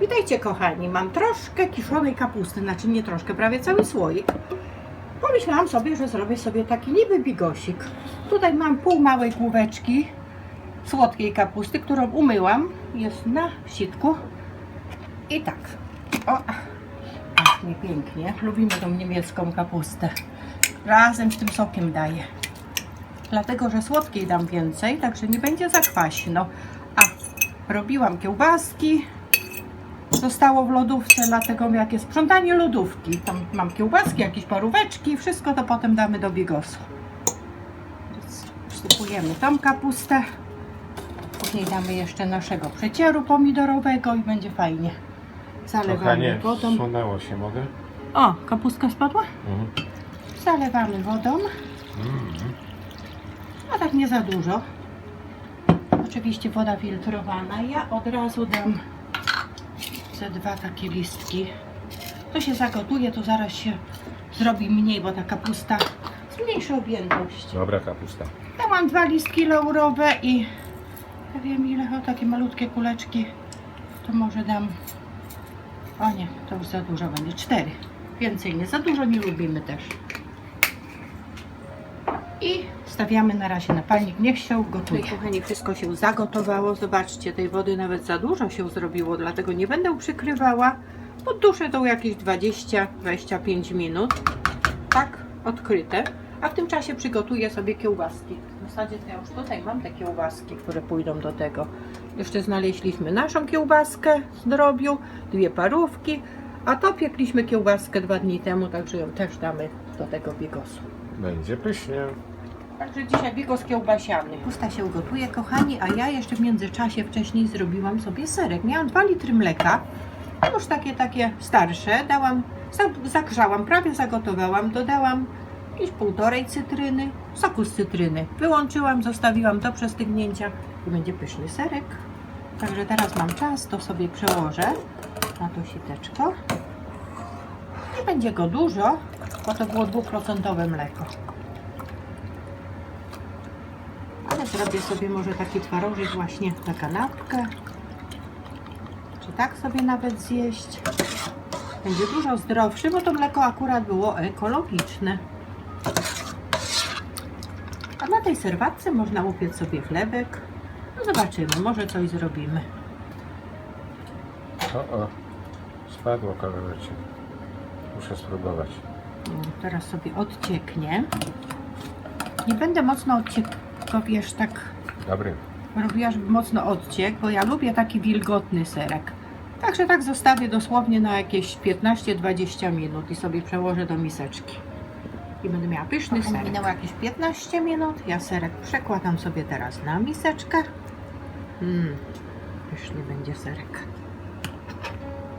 Witajcie kochani, mam troszkę kiszonej kapusty, znaczy nie troszkę, prawie cały słoik. Pomyślałam sobie, że zrobię sobie taki niby bigosik. Tutaj mam pół małej główeczki słodkiej kapusty, którą umyłam. Jest na sitku. I tak. O, pachnie pięknie. Lubimy tą niemiecką kapustę. Razem z tym sokiem daję. Dlatego, że słodkiej dam więcej, także nie będzie za kwaśno. A robiłam kiełbaski, zostało w lodówce, dlatego jakie sprzątanie lodówki. Tam mam kiełbaski, jakieś paróweczki, wszystko to potem damy do bigosu. Więc Wsypujemy tą kapustę. Później damy jeszcze naszego przecieru pomidorowego i będzie fajnie. Zalewamy wodą. zsunęło się, mogę? O, kapustka spadła? Mhm. Zalewamy wodą. Mhm. A tak nie za dużo. Oczywiście woda filtrowana. Ja od razu dam ze dwa takie listki. To się zagotuje, to zaraz się zrobi mniej, bo ta kapusta zmniejszy objętość. Dobra kapusta. Dałam dwa listki laurowe i ja wiem ile, o takie malutkie kuleczki. To może dam, o nie, to już za dużo będzie, cztery. Więcej nie, za dużo nie lubimy też. I stawiamy na razie na palnik, niech się gotuje. Kochani, wszystko się zagotowało. Zobaczcie, tej wody nawet za dużo się zrobiło, dlatego nie będę przykrywała. Podduszę to jakieś 20-25 minut. Tak, odkryte. A w tym czasie przygotuję sobie kiełbaski. W zasadzie to ja już tutaj mam te kiełbaski, które pójdą do tego. Jeszcze znaleźliśmy naszą kiełbaskę z drobiu, dwie parówki, a to piekliśmy kiełbaskę dwa dni temu, także ją też damy do tego bigosu. Będzie pysznie. Także dzisiaj bigos kiełbasiany. Pusta się gotuje, kochani, a ja jeszcze w międzyczasie wcześniej zrobiłam sobie serek. Miałam 2 litry mleka, już takie, takie starsze. Dałam, za- zagrzałam, prawie zagotowałam, dodałam jakieś półtorej cytryny, soku z cytryny. Wyłączyłam, zostawiłam do przestygnięcia i będzie pyszny serek. Także teraz mam czas, to sobie przełożę na to siteczko. Nie będzie go dużo, bo to było dwuprocentowe mleko. Ale zrobię sobie może taki twarożek właśnie na kanapkę. Czy tak sobie nawet zjeść. Będzie dużo zdrowszy, bo to mleko akurat było ekologiczne. A na tej serwatce można upiec sobie chlebek. No zobaczymy, może coś zrobimy. O, o. Spadło kawałeczek. Muszę spróbować. O, Teraz sobie odcieknie. Nie będę mocno odciekał, wiesz, tak Dobry. robiła, żeby mocno odciekł, bo ja lubię taki wilgotny serek. Także tak zostawię dosłownie na jakieś 15-20 minut i sobie przełożę do miseczki. I będę miała pyszny serek. Minęło jakieś 15 minut, ja serek przekładam sobie teraz na miseczkę. Mmm, pyszny będzie serek.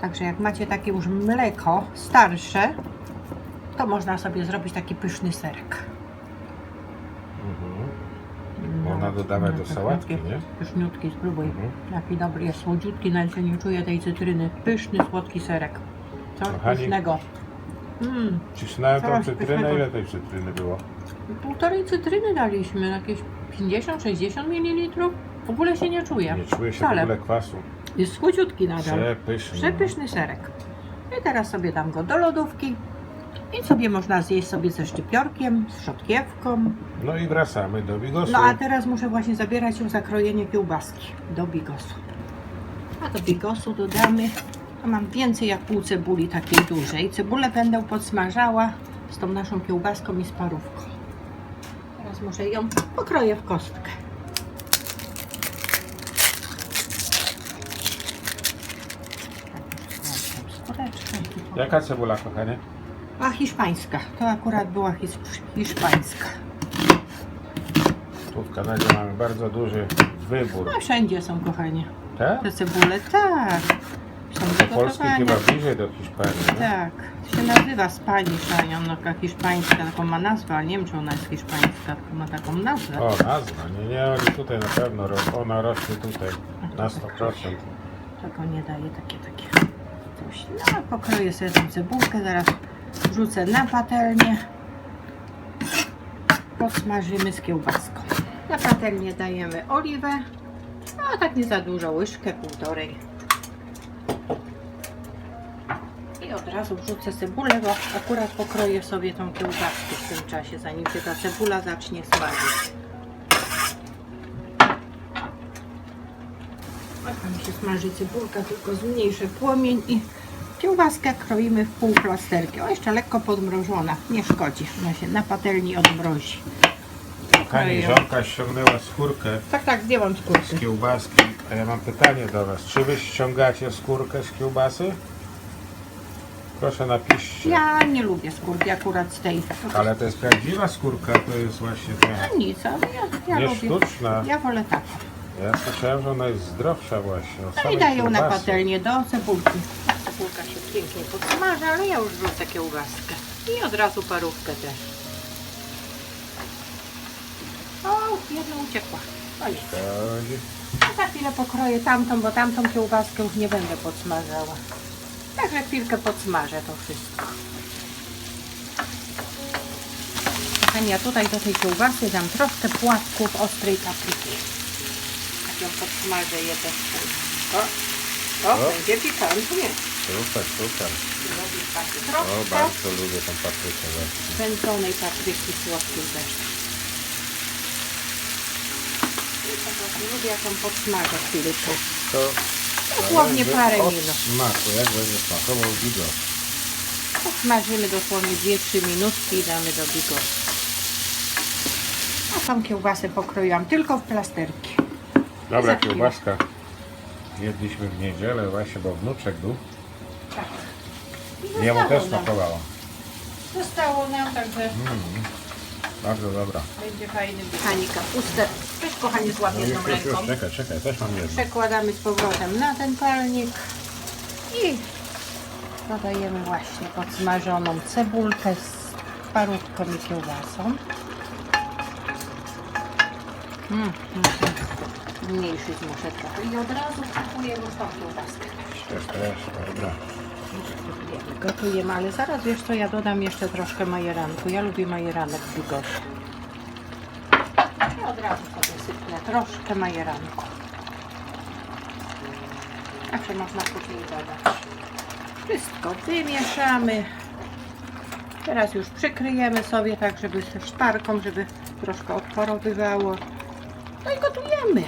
Także jak macie takie już mleko starsze, to można sobie zrobić taki pyszny serek. Mhm. No, Można dodawać no, do sałatki, nie? Pyszniutki, spróbuj. Mhm. Jaki dobry jest, słodziutki, nawet się nie czuję tej cytryny. Pyszny, słodki serek. Coś Kochani. pysznego. Mm, Cisnąłem tą Coś cytrynę. pysznego. Ile tej cytryny było? półtorej cytryny daliśmy, jakieś 50-60 ml. W ogóle się nie czuję. Nie czuję się Wcale. w ogóle kwasu. Jest słodziutki nadal. Przepyszny. Przepyszny serek. I teraz sobie dam go do lodówki. I sobie można zjeść sobie ze szczypiorkiem, z szotkiewką. No i wracamy do bigosu. No a teraz muszę właśnie zabierać się za krojenie kiełbaski do bigosu. A do bigosu dodamy, to mam więcej jak pół cebuli takiej dużej. Cebulę będę podsmażała z tą naszą kiełbaską i z parówką. Teraz muszę ją pokroję w kostkę. Tak. Jaka cebula, kochanie? A hiszpańska, to akurat była his- hiszpańska. Tu w Kanadzie mamy bardzo duży wybór. No wszędzie są kochanie. Tak? Te cebule, tak. Są Do Polski chyba bliżej do Hiszpanii. nie? Tak. To się nazywa Spanish Onion, no, taka hiszpańska, taką ma nazwę, ale nie wiem czy ona jest hiszpańska, tylko ma taką nazwę. O, nazwa. Nie, nie, oni tutaj na pewno, ro- ona rośnie tutaj na 100%. Tego nie daje takie, takie coś. No, pokroję sobie tą cebulkę, zaraz wrzucę na patelnię. Podsmażymy z kiełbaską. Na patelnię dajemy oliwę, a tak nie za dużo, łyżkę, półtorej. od razu wrzucę cebulę, bo akurat pokroję sobie tą kiełbaskę w tym czasie, zanim się ta cebula zacznie smażyć. Tam się smaży cebulka, tylko zmniejszę płomień i kiełbaskę kroimy w pół plasterki. O, jeszcze lekko podmrożona, nie szkodzi, ona się na patelni odmrozi. Kochani, żonka ściągnęła skórkę Tak, tak, zdjęłam skórkę. z kiełbaski. A ja mam pytanie do Was. Czy Wy ściągacie skórkę z kiełbasy? Proszę napiszcie. Ja nie lubię skórki akurat z tej. Ale to jest prawdziwa skórka, to jest właśnie ta A nic, ale ja, ja nie lubię. sztuczna. Ja wolę taką. Ja słyszałem, że ona jest zdrowsza właśnie. od No i samej daję na kiełbasy. patelnię do cebulki. Cebulka się pięknie podsmaża, ale ja już rzucę kiełbaskę. I od razu parówkę też. O, jedna uciekła. O nie. Chodzi. Za chwilę pokroję tamtą, bo tamtą kiełbaskę już nie będę podsmażała. Także chwilkę podsmażę to wszystko. Kochani, ja tutaj do tej kiełbasy dam troszkę płatków ostrej papryki. Jak ją podsmażę je też. O, o, O. będzie pikantnie. Super, super. Robię takie O, troszkę bardzo lubię tą paprykę właśnie. wędzonej papryki słodkiej też. I po prostu lubię jak ją podsmażę chwilkę. To Dosłownie zależy parę od minut. smaku, jak będzie smakował bigos. Smażymy dosłownie 2-3 minutki i damy do bigosu. A tą kiełbasę pokroiłam tylko w plasterki. Dobra, Za chwilę. kiełbaska. Jedliśmy w niedzielę właśnie, bo wnuczek był. Tak. I Jemu zostało też nam. smakowało. Zostało nam, także Mm, bardzo dobra. będzie fajny kochani kapustę. Też kochani z No już, już, ręką. już, czekaj, czekaj, też mam jedno. Przekładamy z powrotem na ten palnik i dodajemy właśnie podsmażoną cebulkę z parówką i kiełbasą. Mm, mm, mm. Mniejszy trochę i od razu wsypuję już tą kiełbaskę. Też, też, dobra. Gotujemy, ale zaraz wiesz co, ja dodam jeszcze troszkę majeranku. Ja lubię majeranek w bigosie. I od razu sobie sypnę troszkę majeranku. Zawsze można później dodać. Wszystko wymieszamy. Teraz już przykryjemy sobie tak, żeby ze szparką, żeby troszkę odparowywało. No i gotujemy.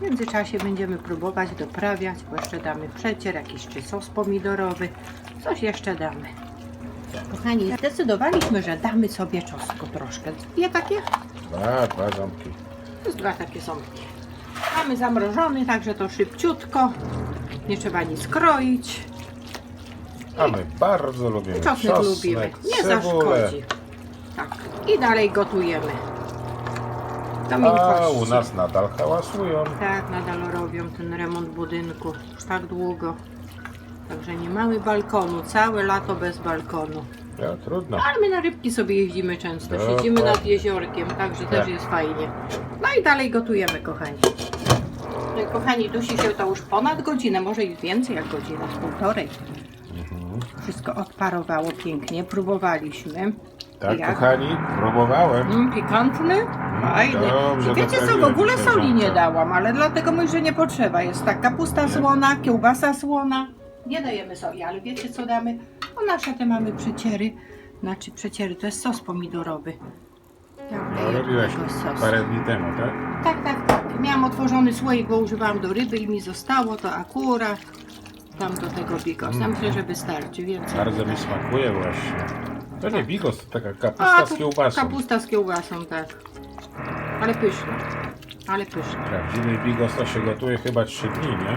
W międzyczasie będziemy próbować doprawiać, bo jeszcze damy przecier, jakiś czy sos pomidorowy, coś jeszcze damy. Kochani, zdecydowaliśmy, że damy sobie czosnku troszkę. Dwie takie? Dwa, dwa ząbki. To jest dwa takie ząbki. Mamy zamrożony, także to szybciutko. Nie trzeba nic kroić. A my bardzo lubimy I czosnek lubimy. Nie cebulę. zaszkodzi. Tak. I dalej gotujemy. A u nas nadal hałasują. Tak, nadal robią ten remont budynku już tak długo. Także nie mamy balkonu, całe lato bez balkonu. Ja, trudno. Ale my na rybki sobie jeździmy często, Dokładnie. siedzimy nad jeziorkiem, także też Tak. jest fajnie. No i dalej gotujemy, kochani. No i kochani, dusi się to już ponad godzinę, może i więcej jak godzinę, z półtorej. Mhm. Wszystko odparowało pięknie, próbowaliśmy. Tak, Jak? kochani, próbowałem. Mm, pikantny? Fajny. dobrze, wiecie co, w ogóle soli nie żonka. dałam, ale dlatego mówię, że nie potrzeba. Jest tak, kapusta słona, kiełbasa słona. Nie dajemy soli, ale wiecie co damy? O, nasze te mamy przeciery. Znaczy przeciery, to jest sos pomidorowy. Ja No, wleję robiłaś tego sosu. parę dni temu, tak? Tak, tak, tak. Miałam otworzony słoik, bo używałam do ryby i mi zostało to akurat tam do tego bigos. Ja Mm. myślę, że wystarczy więcej. Bardzo mi smakuje właśnie. To nie bigos, to taka A, kapusta z tu kiełbasą. Kapusta z kiełbasą, tak. Ale pyszna. Ale pyszna. Prawdziwy bigos to się gotuje chyba 3 dni, nie?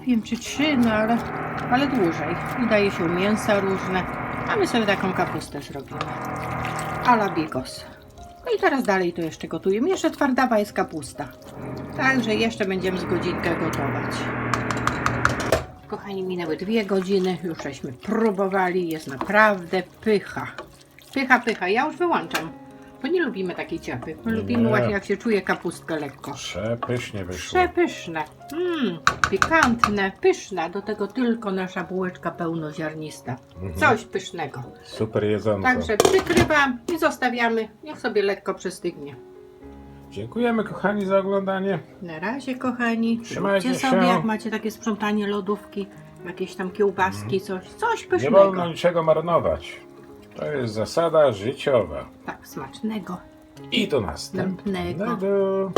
Nie wiem, czy trzy, no ale, ale dłużej. I daje się mięsa różne. A my sobie taką kapustę zrobimy. Ala bigos. No i teraz dalej to jeszcze gotujemy. Jeszcze twardawa jest kapusta. Także jeszcze będziemy z godzinkę gotować. Kochani, minęły dwie godziny. Już żeśmy próbowali. Jest naprawdę pycha. Pycha, pycha. Ja już wyłączam. Bo nie lubimy takiej ciapy. My lubimy Nie. właśnie jak się czuje kapustkę lekko. Przepysznie wyszło. Przepyszne. Mmm, pikantne, pyszne. Do tego tylko nasza bułeczka pełnoziarnista. Mhm. Coś pysznego. Super jedzonko. Także przykrywam i zostawiamy. Niech sobie lekko przystygnie. Dziękujemy kochani za oglądanie. Na razie, kochani. Trzymajcie Róbcie się. sobie, jak macie takie sprzątanie lodówki. Jakieś tam kiełbaski, coś, coś Mhm. Nie pysznego. wolno niczego marnować. To jest zasada życiowa. Tak, smacznego. I do Następnego. następnego.